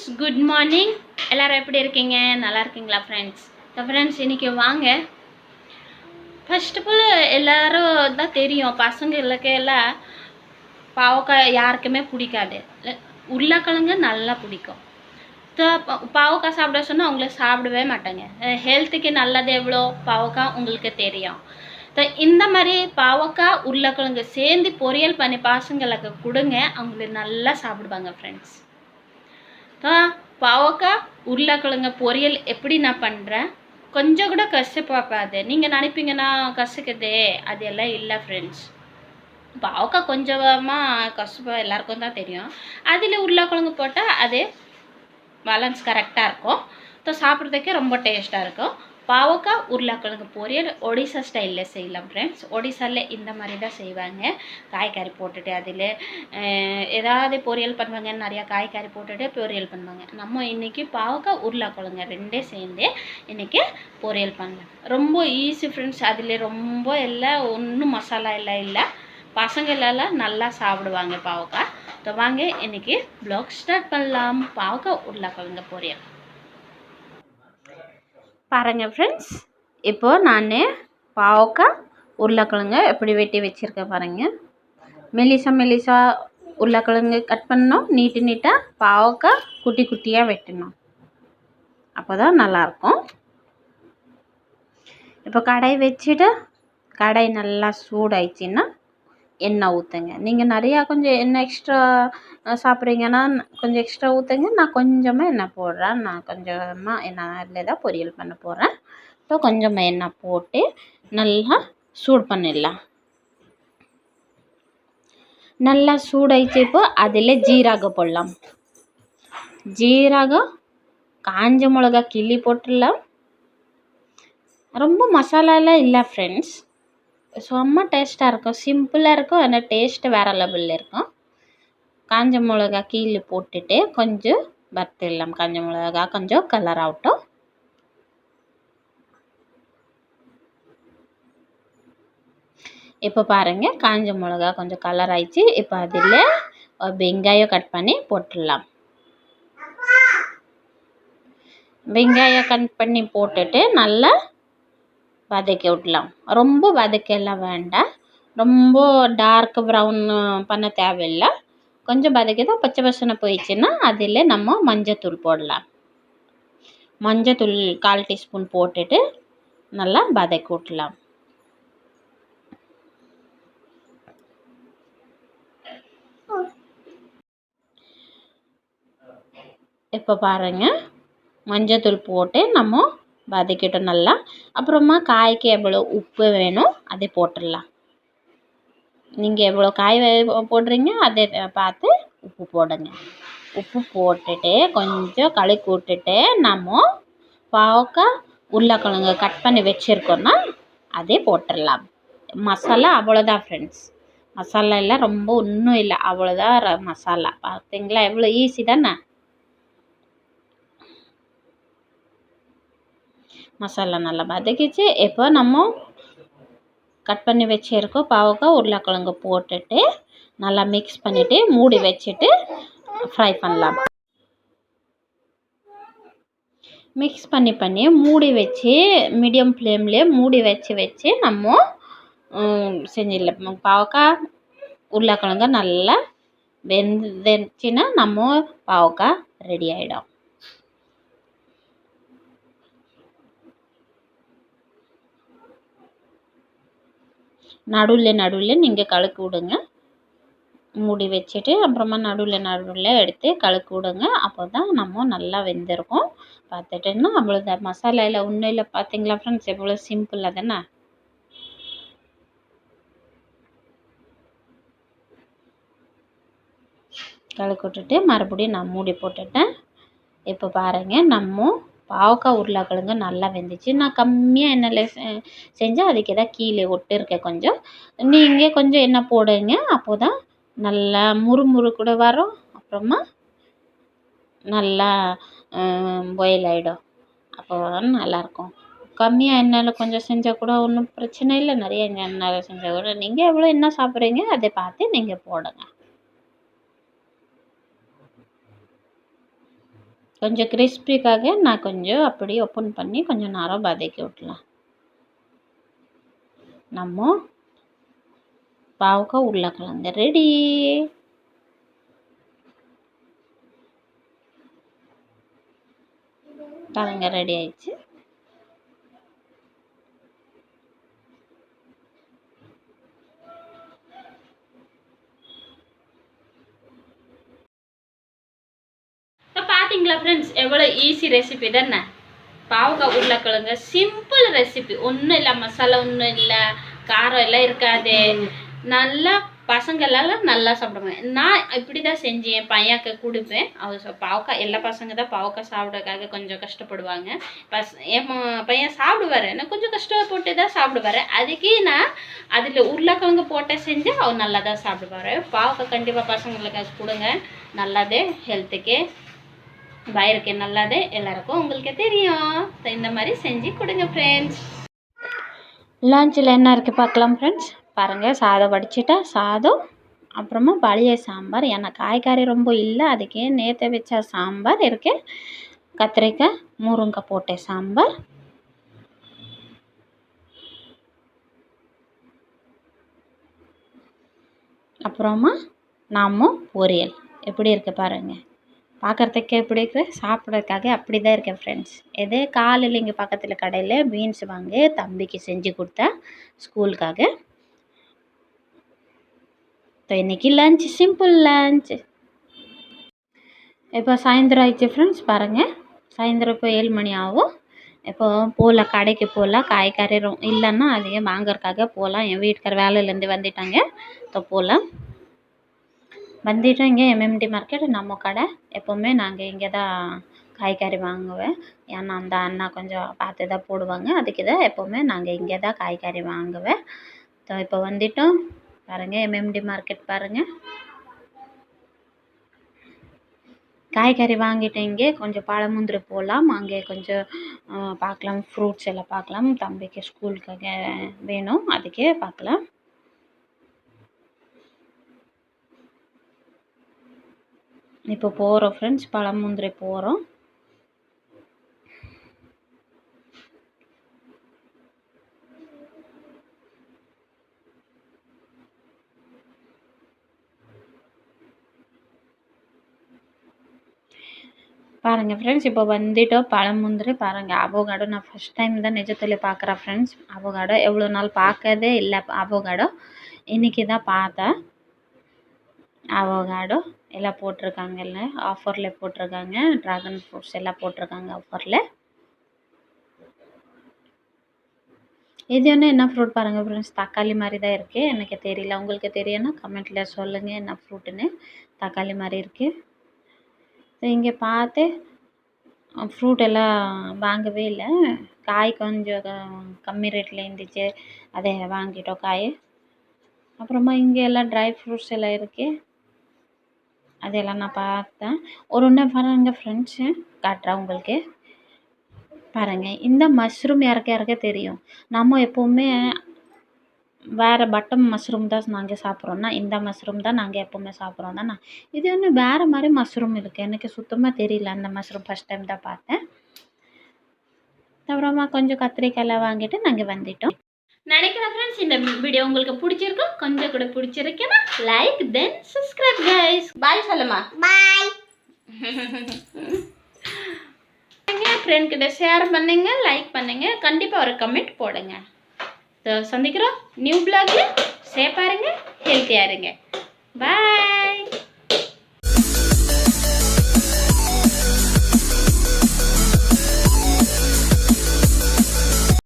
Friends good morning எல்லோரும் எப்படி இருக்கீங்க? நல்லா இருக்கீங்களா ஃப்ரெண்ட்ஸ் ஃப்ரெண்ட்ஸ் இன்றைக்கி வாங்க. ஃபர்ஸ்ட் ஆஃப் ஆல் எல்லோரும் தான் தெரியும் பசங்களுக்கு எல்லாம் பாவக்காய் யாருக்குமே பிடிக்காது. உருளைக்கிழங்கு நல்லா பிடிக்கும். பாவக்காய் சாப்பிட சொன்னால் அவங்கள சாப்பிடவே மாட்டாங்க. ஹெல்த்துக்கு நல்லது எவ்வளோ? பாவக்காய் உங்களுக்கு தெரியும். இந்த மாதிரி பாவக்காய் உருளைக்கிழங்கு சேர்ந்து பொரியல் பண்ணி பசங்களுக்கு கொடுங்க. அவங்களுக்கு நல்லா சாப்பிடுவாங்க ஃப்ரெண்ட்ஸ் ஆ பாவக்காய் உருளைக்கிழங்க பொரியல் எப்படி நான் பண்ணுறேன் கொஞ்சம் கூட கஷ்டப்பாப்பாது நீங்கள் நினைப்பீங்கன்னா கசக்குதே அது எல்லாம் இல்லை ஃப்ரெண்ட்ஸ் பாவக்காய் கொஞ்சமாக கஷ்டப்பா எல்லாருக்கும் தான் தெரியும். அதில் உருளைக்கிழங்கு போட்டால் அது பேலன்ஸ் கரெக்டாக இருக்கும். ஸோ சாப்பிட்றதுக்கே ரொம்ப டேஸ்ட்டாக இருக்கும். பாவக்காய் உருளைக்கிழங்கு பொரியல் ஒடிசா ஸ்டைலில் செய்யலாம் ஃப்ரெண்ட்ஸ் ஒடிசாவில் இந்த மாதிரி தான் செய்வாங்க. காய்கறி போட்டுட்டு அதில் ஏதாவது பொரியல் பண்ணுவாங்க. நிறையா காய்கறி போட்டுட்டு பொரியல் பண்ணுவாங்க. நம்ம இன்றைக்கி பாவக்காய் உருளைக்கிழங்கு ரெண்டே சேர்ந்து இன்றைக்கி பொரியல் பண்ணலாம். ரொம்ப ஈஸி ஃப்ரெண்ட்ஸ் அதில் ரொம்ப எல்லாம் ஒன்றும் மசாலா எல்லாம் இல்லை. பசங்களெல்லாம் நல்லா சாப்பிடுவாங்க பாவக்காய் வாங்க இன்றைக்கி ப்ளாக் ஸ்டார்ட் பண்ணலாம். பாவக்காய் உருளைக்கிழங்கு பொரியல். பாருங்க ஃப்ரெண்ட்ஸ் இப்போ நான் பாவக்காய் உருளைக்கிழங்கு எப்படி வெட்டி வச்சுருக்கேன் பாருங்க. மெலிசா மெலிசா உருளைக்கிழங்கு கட் பண்ணோம் நீட்டு நீட்டாக பாவக்காய் குட்டி குட்டியாக வெட்டணும். அப்போ தான் நல்லாயிருக்கும். இப்போ கடாய் வச்சுட்டு கடாய் நல்லா சூடாயிடுச்சின்னா எண்ணெய் ஊற்றுங்க நீங்கள் நிறையா கொஞ்சம் எண்ணெய் எக்ஸ்ட்ரா சாப்பிட்றீங்கன்னா கொஞ்சம் எக்ஸ்ட்ரா ஊற்றுங்க நான் கொஞ்சமாக எண்ணெய் போடுறேன். நான் கொஞ்சமாக எண்ணெய் அதில் தான் பொரியல் பண்ண போகிறேன் ஸோ கொஞ்சமாக எண்ணெய் போட்டு நல்லா சூடு பண்ணிடலாம். நல்லா சூடாயிடுச்சு இப்போ அதில் ஜீரகம் போடலாம். ஜீரகம் காஞ்ச மிளகா கிள்ளி போட்டுடலாம். ரொம்ப மசாலாலாம் இல்லை ஃப்ரெண்ட்ஸ் செம்ம டேஸ்ட்டாக இருக்கும். சிம்பிளாக இருக்கும் ஆனால் டேஸ்ட்டு வேறு லெவலில் இருக்கும். காஞ்ச மிளகா கீழே போட்டுட்டு கொஞ்சம் வறுத்துடலாம் காஞ்ச மிளகா கொஞ்சம் கலர் ஆகட்டும் இப்போ பாருங்கள் காஞ்ச மிளகா கொஞ்சம் கலர் ஆயிடுச்சு. இப்போ அதில் வெங்காயம் கட் பண்ணி போட்டுடலாம். வெங்காயம் கட் பண்ணி போட்டுட்டு நல்லா வதக்கி விடலாம். ரொம்ப வதக்கலாம் வேண்டாம். ரொம்ப டார்க் ப்ரௌன் பண்ண தேவையில்லை. கொஞ்சம் வதக்கிதான் பச்சை பசனை போயிடுச்சுன்னா அதில் நம்ம மஞ்சத்தூள் போடலாம். மஞ்சத்தூள் கால் டீஸ்பூன் போட்டுட்டு நல்லா வதக்கி விட்லாம். இப்போ பாருங்கள் மஞ்சத்தூள் போட்டு நம்ம வதக்கிட்டோம் நல்லா. அப்புறமா காய்க்கு எவ்வளோ உப்பு வேணும் அதை போட்டுடலாம். நீங்கள் எவ்வளோ காய் போடுறீங்க அதை பார்த்து உப்பு போடுங்க. உப்பு போட்டுட்டு கொஞ்சம் கழுக்கி விட்டுட்டு நம்ம பாவக்காய் உருளைக்கிழங்கு கட் பண்ணி வச்சுருக்கோன்னா அதே போட்டுடலாம். மசாலா அவ்வளோதான் ஃப்ரெண்ட்ஸ் மசாலா எல்லாம் ரொம்ப ஒன்றும் இல்லை அவ்வளோதான் ர- மசாலா. பார்த்தீங்களா? எவ்வளோ ஈஸி தானே? மசாலா நல்லா வதக்கிச்சு. இப்போ நம்ம கட் பண்ணி வச்சிருக்கோம் பாவக்காய் உருளைக்கிழங்கு போட்டுட்டு நல்லா மிக்ஸ் பண்ணிவிட்டு மூடி வச்சுட்டு ஃப்ரை பண்ணலாம். மிக்ஸ் பண்ணி பண்ணி மூடி வச்சு மீடியம் ஃப்ளேம்லேயே மூடி வச்சு வச்சு நம்ம செஞ்சிடலாம். பாவக்காய் உருளைக்கிழங்கு நல்லா வெந்துச்சுன்னா நம்ம பாவக்காய் ரெடி ஆகிடும் நடுவில் நடுவில் நீங்கள் கலக்கி விடுங்க. மூடி வச்சுட்டு அப்புறமா நடுவில் நடுவில் எடுத்து கலக்கி விடுங்க. அப்போ தான் நம்ம நல்லா வெந்திருக்கும். பார்த்துட்டுன்னா அவ்வளோதான் மசாலாவில் ஒன்றும் இல்லை. பார்த்தீங்களா ஃப்ரெண்ட்ஸ் எவ்வளோ சிம்பிளாக தானே? கலக்கி விட்டுட்டு மறுபடியும் நான் மூடி போட்டுட்டேன். இப்போ பாருங்கள் நம்ம பாவக்காய் உருளைக்கிழங்கு நல்லா வெந்துச்சு. நான் கம்மியாக எண்ணெயில் செ- செஞ்சேன் அதுக்கு தான் கீழே ஒட்டு இருக்க கொஞ்சம். நீங்கள் கொஞ்சம் எண்ணெய் போடுங்க. அப்போது தான் நல்லா முறுமுறு கூட வரும். அப்புறமா நல்லா பாயில் ஆகிடும் அப்போ நல்லாயிருக்கும். கம்மியாக எண்ணெயில் கொஞ்சம் செஞ்சால் கூட ஒன்றும் பிரச்சனை இல்லை. நிறைய எண்ணெயில் செஞ்சால் கூட நீங்கள் எவ்வளோ எண்ணெய் சாப்பிட்றீங்க அதை பார்த்து நீங்கள் போடுங்க. கொஞ்சம் கிறிஸ்பிக்காக நான் கொஞ்சம் அப்படி ஓப்பன் பண்ணி கொஞ்சம் நேரம் வதக்கி விட்லாம் நம்ம பாவக்காய் உருளைக்கிழங்கு ரெடி பாருங்க ரெடி ஆயிடுச்சு இப்போ பார்த்தீங்களா ஃப்ரெண்ட்ஸ் எவ்வளோ ஈஸி ரெசிபி தானே? பாவக்காய் உருளைக்கிழங்கு சிம்பிள் ரெசிபி ஒன்றும் இல்லை மசாலா ஒன்றும் இல்லை காரம் எல்லாம் இருக்காது. நல்லா பசங்க எல்லாம் நல்லா சாப்பிடுவேன் நான் இப்படி தான் செஞ்சு என் பையனுக்கு கொடுப்பேன். அவர் பாவக்காய் எல்லா பசங்க தான் பாவக்காய் சாப்பிட்றதுக்காக கொஞ்சம் கஷ்டப்படுவாங்க. பஸ் என் பையன் சாப்பிடுவார். நான் கொஞ்சம் கஷ்டப்பட்டு தான் சாப்பிடுவார். அதுக்கே நான் அதில் உருளைக்கிழங்கு போட்டு செஞ்சு அவர் நல்லா தான் சாப்பிடுவார். பாவக்காய் கண்டிப்பாக பசங்களுக்கு கொடுங்க. நல்லது ஹெல்த்துக்கு வயிறுக்கு நல்லது எல்லாருக்கும் உங்களுக்கே தெரியும். ஸோ இந்த மாதிரி செஞ்சு கொடுங்க ஃப்ரெண்ட்ஸ் லஞ்சில் என்ன இருக்குது பார்க்கலாம் ஃப்ரெண்ட்ஸ் பாருங்கள் சாதம் வடிச்சிட்டா சாதம் அப்புறமா பழைய சாம்பார். ஏன்னா காய்கறி ரொம்ப இல்லை அதுக்கே நேற்று வச்ச சாம்பார் இருக்கு. கத்திரிக்காய் முருங்கை போட்ட சாம்பார். அப்புறமா நாமும் பொரியல். எப்படி இருக்குது பாருங்கள் பார்க்குறதுக்கு எப்படி இருக்கு? சாப்பிட்றதுக்காக அப்படி தான் இருக்கேன் ஃப்ரெண்ட்ஸ் இதே காலையில் இங்கே பக்கத்தில் கடையில் பீன்ஸ் வாங்கி தம்பிக்கு செஞ்சு கொடுத்தேன் ஸ்கூலுக்காக ஸோ இன்னைக்கு லஞ்ச் சிம்பிள் லஞ்ச் இப்போ சாயந்தரம் ஆயிடுச்சு ஃப்ரெண்ட்ஸ் பாருங்கள் சாயந்தரம் இப்போ ஏழு மணி ஆகும். இப்போ போகலாம் கடைக்கு போகலாம் காய்கறி இல்லைன்னா அதையே வாங்குறதுக்காக போகலாம். என் வீட்டுக்கார வேலையிலேருந்து வந்துட்டாங்க. இப்போ போகலாம். வந்துட்டு இங்கே எம்எம்டி மார்க்கெட் நம்ம கடை எப்போவுமே நாங்கள் இங்கே தான் காய்கறி வாங்குவேன். ஏன்னா அந்த அண்ணா கொஞ்சம் பார்த்து தான் போடுவாங்க. அதுக்கு தான் எப்போவுமே நாங்கள் இங்கே தான் காய்கறி வாங்குவேன். ஸோ இப்போ வந்துட்டோம். பாருங்கள் எம்எம்டி மார்க்கெட் பாருங்கள் காய்கறி வாங்கிட்டு இங்கே கொஞ்சம் பழமுந்திரி போகலாம் அங்கே கொஞ்சம் பார்க்கலாம். ஃப்ரூட்ஸ் எல்லாம் பார்க்கலாம். தம்பிக்கு ஸ்கூலுக்காக வேணும். அதுக்கே பார்க்கலாம். இப்போ போகிறோம் ஃப்ரெண்ட்ஸ் பழமுந்திரி போகிறோம் பாருங்கள் ஃப்ரெண்ட்ஸ் இப்போ வந்துட்டோம் பழமுந்திரி. பாருங்கள் அவகாடோ நான் ஃபஸ்ட் டைம் தான் நிஜத்தில் பார்க்குறேன் ஃப்ரெண்ட்ஸ் அவகாடோ எவ்வளோ நாள் பார்க்கதே இல்லை அவகாடோ இன்றைக்கி தான் பார்த்தேன். அவகாடோ எல்லாம் போட்டிருக்காங்கல்ல ஆஃபரில் போட்டிருக்காங்க ட்ராகன் ஃப்ரூட்ஸ் எல்லாம் போட்டிருக்காங்க ஆஃபரில் இது என்ன என்ன ஃப்ரூட் பாருங்கள் ஃப்ரெண்ட்ஸ் தக்காளி மாதிரி தான் இருக்குது எனக்கு தெரியல. உங்களுக்கு தெரியும்னா கமெண்ட்டில் சொல்லுங்கள் என்ன ஃப்ரூட்டுன்னு தக்காளி மாதிரி இருக்குது இங்கே பார்த்து ஃப்ரூட் எல்லாம் வாங்கவே இல்லை. காய் கொஞ்சம் கம்மி ரேட்டில் இருந்துச்சு. அதை வாங்கிட்டோம் காய். அப்புறமா இங்கே எல்லாம் ட்ரை ஃப்ரூட்ஸ் எல்லாம் இருக்குது அதெல்லாம் நான் பார்த்தேன். ஒரு ஒன்று பாருங்க ஃப்ரெண்ட்ஸு காட்டுறேன் உங்களுக்கு. பாருங்கள் இந்த மஷ்ரூம் இறக்க இறக்க தெரியும். நம்ம எப்போவுமே வேறு பட்டன் மஷ்ரூம் தான் நாங்கள் சாப்பிட்றோன்னா இந்த மஷ்ரூம் தான் நாங்கள் எப்போவுமே சாப்பிட்றோம் தானே? இது ஒன்று வேறு மாதிரி மஷ்ரூம் இருக்குது எனக்கு சுத்தமாக தெரியல அந்த மஷ்ரூம் ஃபஸ்ட் டைம் தான் பார்த்தேன். அப்புறமா கொஞ்சம் கத்திரிக்காயெல்லாம் வாங்கிட்டு நாங்கள் வந்துட்டோம். நினைக்கிறேன் ஃப்ரெண்ட்ஸ் இந்த வீடியோ உங்களுக்கு பிடிச்சிருக்கும் கொஞ்சம் கூட பிடிச்சிருக்குன்னா like then subscribe guys bye சொல்லுமா பாய் ஃப்ரெண்ட் கிட்ட ஷேர் பண்ணுங்க லைக் பண்ணுங்க. கண்டிப்பாக ஒரு கமெண்ட் போடுங்க. சந்திக்கிறோம். நியூ பிளாக்ல சேஃபாக இருங்க ஹெல்த்தியாக இருங்க. பாய்